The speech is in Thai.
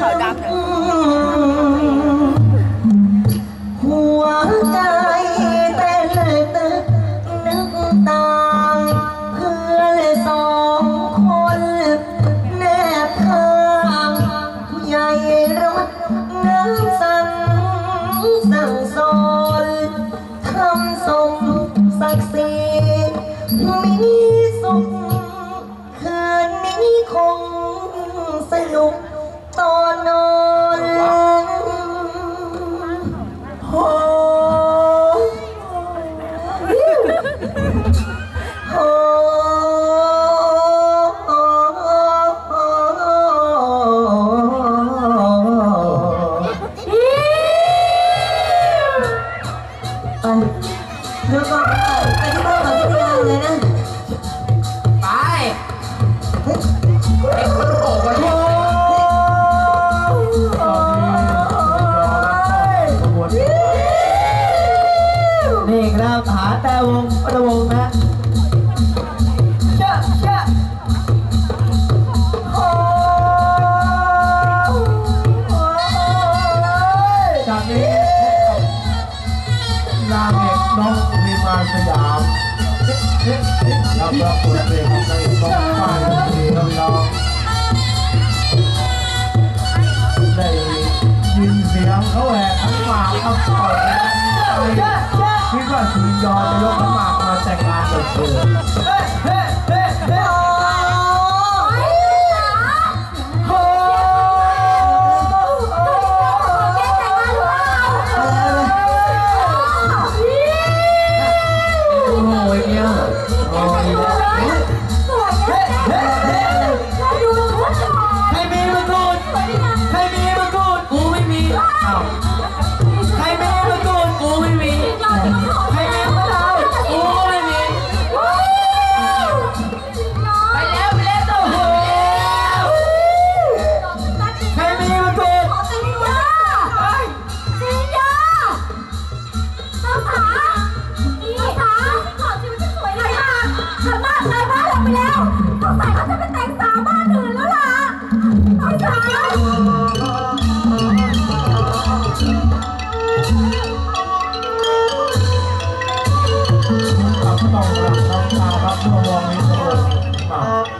Thời. เอาเดี๋ยวก่อนไปที่บ้านก่อนที่งานเลยนะไปไอ้คนโง่ไปโอ้นี่ครับหาแต่วงประวงนะ สยามรับรับผลเพลงในต้องไปที่เราเราได้ยินเสียงเขาแหวกทั้งปากทั้งปอดคิดว่าสุนยอดจะยกทั้งปากมา ผู้ต้องรับน้ำตาครับผู้รองนี้ครับ